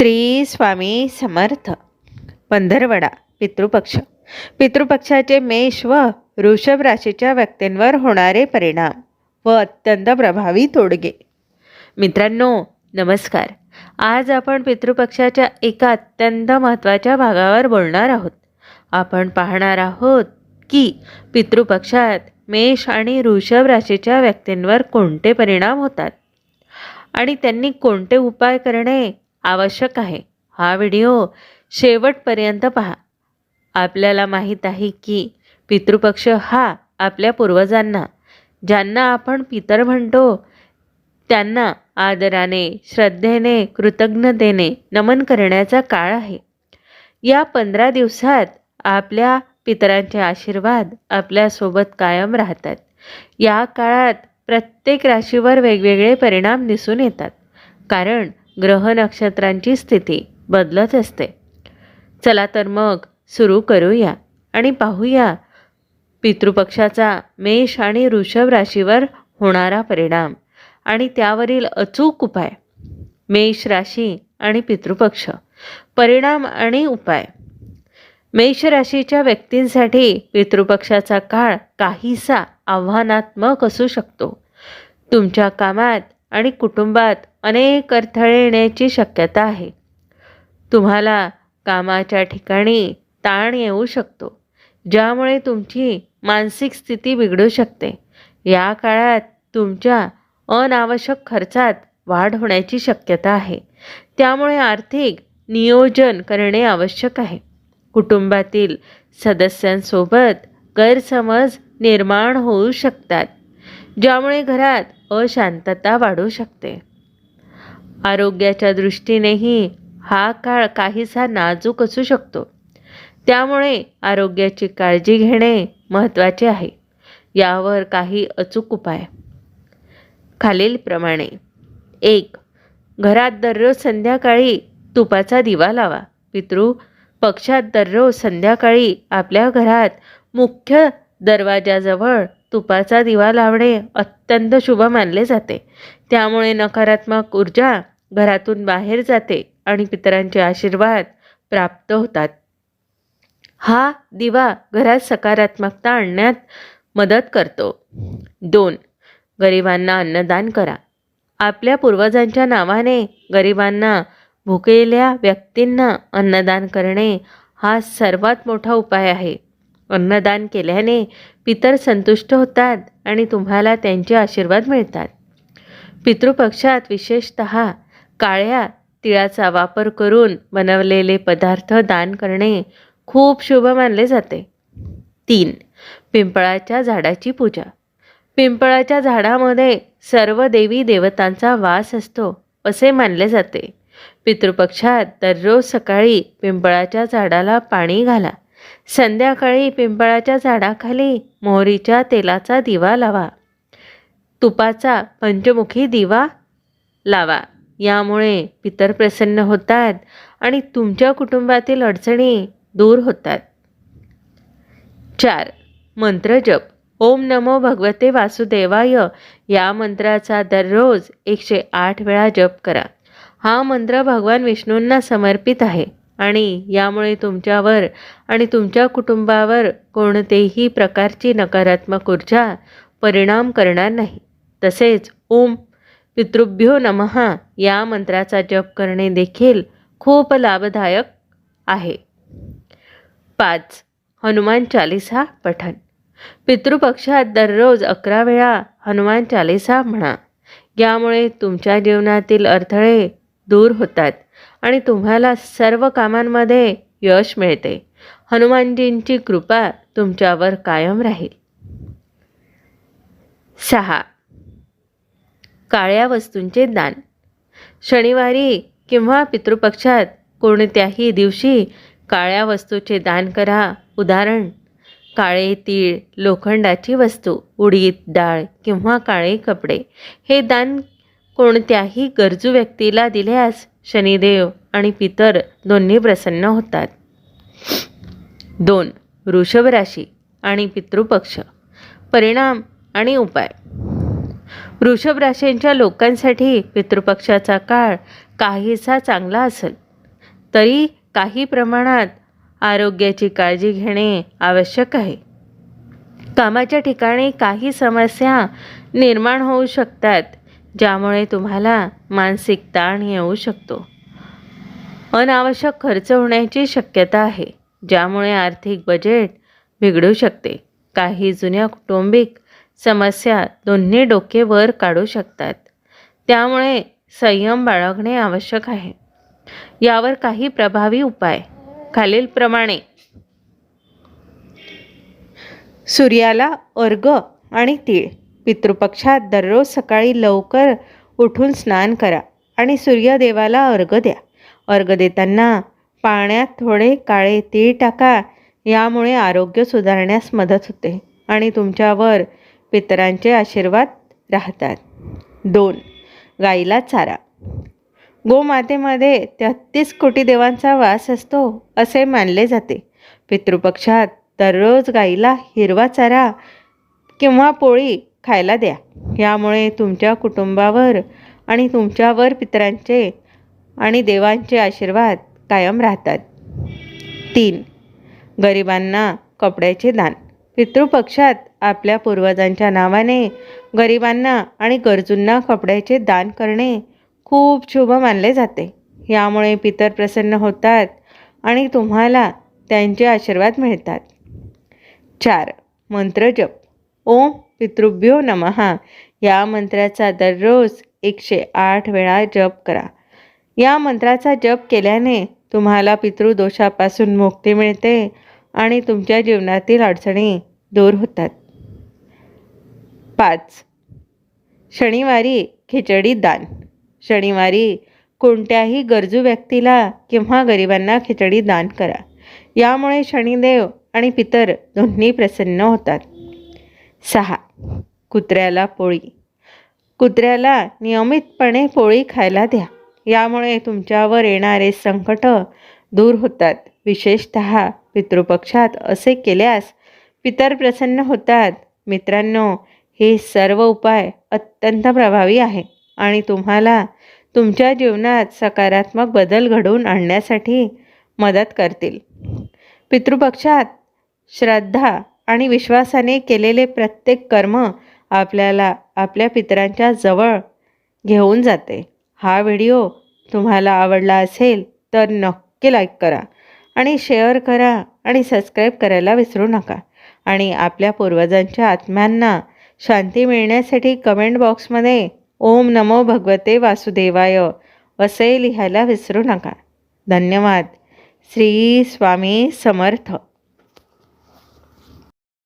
श्री स्वामी समर्थ. पंधरवडा पितृपक्ष. पितृपक्षाचे मेष व ऋषभ राशीच्या व्यक्तींवर होणारे परिणाम व अत्यंत प्रभावी तोडगे. मित्रांनो नमस्कार. आज आपण पितृपक्षाच्या एका अत्यंत महत्त्वाच्या भागावर बोलणार आहोत. आपण पाहणार आहोत की पितृपक्षात मेष आणि वृषभ राशीच्या व्यक्तींवर कोणते परिणाम होतात आणि त्यांनी कोणते उपाय करणे आवश्यक आहे. हा व्हिडिओ शेवटपर्यंत पहा. आपल्याला माहीत आहे की पितृपक्ष हा आपल्या पूर्वजांना ज्यांना आपण पितर म्हणतो त्यांना आदराने श्रद्धेने कृतज्ञतेने नमन करण्याचा काळ आहे. या पंधरा दिवसात आपल्या पितरांचे आशीर्वाद आपल्यासोबत कायम राहतात. या काळात प्रत्येक राशीवर वेगवेगळे परिणाम दिसून येतात. कारण ग्रह नक्षत्रांची स्थिती बदलत असते. चला तर मग सुरू करूया आणि पाहूया पितृपक्षाचा मेष आणि वृषभ राशीवर होणारा परिणाम आणि त्यावरील अचूक उपाय. मेष राशी आणि पितृपक्ष परिणाम आणि उपाय. मेष राशीच्या व्यक्तींसाठी पितृपक्षाचा काळ काहीसा आव्हानात्मक असू शकतो. तुमच्या कामात आणि कुटुंबात अनेक अडथळे येण्याची शक्यता आहे. तुम्हाला कामाच्या ठिकाणी ताण येऊ शकतो ज्यामुळे तुमची मानसिक स्थिती बिघडू शकते. या काळात तुमच्या अनावश्यक खर्चात वाढ होण्याची शक्यता आहे. त्यामुळे आर्थिक नियोजन करणे आवश्यक आहे. कुटुंबातील सदस्यांसोबत गैरसमज निर्माण होऊ शकतात ज्यामुळे घरात अशांतता वाढू शकते. आरोग्याच्या दृष्टीनेही हा काळ काहीसा नाजूक असू शकतो. त्यामुळे आरोग्याची काळजी घेणे महत्त्वाचे आहे. यावर काही अचूक उपाय. खालीलप्रमाणे. एक घरात दररोज संध्याकाळी तुपाचा दिवा लावा. पितृ पक्षात दररोज संध्याकाळी आपल्या घरात मुख्य दरवाजाजवळ तुपाचा दिवा लावणे अत्यंत शुभ मानले जाते. त्यामुळे नकारात्मक ऊर्जा घरातून बाहेर जाते आणि पितरांचे आशीर्वाद प्राप्त होतात. हा दिवा घरात सकारात्मकता आणण्यात मदत करतो. दोन गरिबांना अन्नदान करा. आपल्या पूर्वजांच्या नावाने गरिबांना भुकेल्या व्यक्तींना अन्नदान करणे हा सर्वात मोठा उपाय आहे. अन्नदान केल्याने पितर संतुष्ट होतात आणि तुम्हाला त्यांचे आशीर्वाद मिळतात. पितृपक्षात विशेषत काळ्या तिळाचा वापर करून बनवलेले पदार्थ दान करणे खूप शुभ मानले जाते. तीन पिंपळाच्या झाडाची पूजा. पिंपळाच्या झाडामध्ये सर्व देवी देवतांचा वास असतो असे मानले जाते. पितृपक्षात दररोज सकाळी पिंपळाच्या झाडाला पाणी घाला. संध्याकाळी पिंपळाच्या झाडाखाली मोहरीच्या तेलाचा दिवा लावा. तुपाचा पंचमुखी दिवा लावा. यामुळे पितर प्रसन्न होतात आणि तुमच्या कुटुंबातील अडचणी दूर होतात. चार. मंत्र जप. ओम नमो भगवते वासुदेवाय. या मंत्राचा दररोज एकशे आठ वेळा जप करा. हा मंत्र भगवान विष्णूंना समर्पित आहे. आणि यामुळे तुमच्यावर आणि तुमच्या कुटुंबावर कोणतेही प्रकारची नकारात्मक ऊर्जा परिणाम करणार नाही. तसेच ओम पितृभ्यो नमहा या मंत्राचा जप करणे देखील खूप लाभदायक आहे. पाच हनुमान चालिसा पठण. पितृपक्षात दररोज अकरा वेळा हनुमान चालिसा म्हणा. यामुळे तुमच्या जीवनातील अडथळे दूर होतात. आणि तुम्हाला सर्व कामांमध्ये यश मिळते. हनुमानजींची कृपा तुमच्यावर कायम राहील. सहा. काळ्या वस्तूंचे दान. शनिवारी किंवा पितृपक्षात कोणत्याही दिवशी काळ्या वस्तूचे दान करा. उदाहरण काळे तीळ लोखंडाची वस्तू उडीद डाळ किंवा काळे कपडे. हे दान कोणत्याही गरजू व्यक्तीला दिल्यास शनिदेव आणि पितर दोन्ही प्रसन्न होतात. दोन वृषभ राशी आणि पितृपक्ष. परिणाम आणि उपाय. वृषभ राशींच्या लोकांसाठी पितृपक्षाचा काळ काहीसा चांगला असेल. तरी काही प्रमाणात आरोग्याची काळजी घेणे आवश्यक आहे. कामाच्या ठिकाणी काही समस्या निर्माण होऊ शकतात ज्यामुळे तुम्हाला मानसिक ताण येऊ शकतो. अनावश्यक खर्च होण्याची शक्यता आहे ज्यामुळे आर्थिक बजेट बिघडू शकते. काही जुन्या कौटुंबिक समस्या दोन्ही डोके वर काढू शकतात. त्यामुळे संयम बाळगणे आवश्यक आहे. यावर काही प्रभावी उपाय. खालीलप्रमाणे. सूर्याला अर्घ आणि तीळ. पितृपक्षात दररोज सकाळी लवकर उठून स्नान करा आणि सूर्यदेवाला अर्घ द्या. अर्घ देताना पाण्यात थोडे काळे तीळ टाका. यामुळे आरोग्य सुधारण्यास मदत होते आणि तुमच्यावर पितरांचे आशीर्वाद राहतात. दोन गाईला चारा. गोमातेमध्ये तेहत्तीस कोटी देवांचा वास असतो असे मानले जाते. पितृपक्षात दररोज गाईला हिरवा चारा किंवा पोळी खायला द्या. यामुळे तुमच्या कुटुंबावर आणि तुमच्यावर पितरांचे आणि देवांचे आशीर्वाद कायम राहतात. तीन गरिबांना कपड्याचे दान. पितृपक्षात आपल्या पूर्वजांच्या नावाने गरिबांना आणि गरजूंना कपड्याचे दान करणे खूप शुभ मानले जाते. यामुळे पितर प्रसन्न होतात आणि तुम्हाला त्यांचे आशीर्वाद मिळतात. चार मंत्रजप ओम पितृभ्यो नमहा या मंत्राचा दररोज एकशे आठ वेळा जप करा. या मंत्राचा जप केल्याने तुम्हाला पितृदोषापासून मुक्ती मिळते आणि तुमच्या जीवनातील अडचणी दूर होतात. पाच. शनिवारी खिचडी दान. शनिवारी कोणत्याही गरजू व्यक्तीला किंवा गरिबांना खिचडी दान करा. यामुळे शनिदेव आणि पितर दोन्ही प्रसन्न होतात. सहा. कुत्र्याला पोळी. कुत्र्याला नियमितपणे पोळी खायला द्या. यामुळे तुमच्यावर येणारे संकट दूर होतात. विशेषत पितृपक्षात असे केल्यास पितर प्रसन्न होतात. मित्रांनो हे सर्व उपाय अत्यंत प्रभावी आहे आणि तुम्हाला तुमच्या जीवनात सकारात्मक बदल घडवून आणण्यासाठी मदत करतील. पितृपक्षात श्रद्धा आणि विश्वासाने केलेले प्रत्येक कर्म आपल्याला आपल्या पितरांच्या जवळ घेऊन जाते. हा व्हिडिओ तुम्हाला आवडला असेल तर नक्की लाईक करा आणि शेअर करा आणि सबस्क्राईब करायला विसरू नका. आणि आपल्या पूर्वजांच्या आत्म्यांना शांती मिळण्यासाठी कमेंट बॉक्समध्ये ओम नमो भगवते वासुदेवाय असे लिहायला विसरू नका. धन्यवाद. श्री स्वामी समर्थ.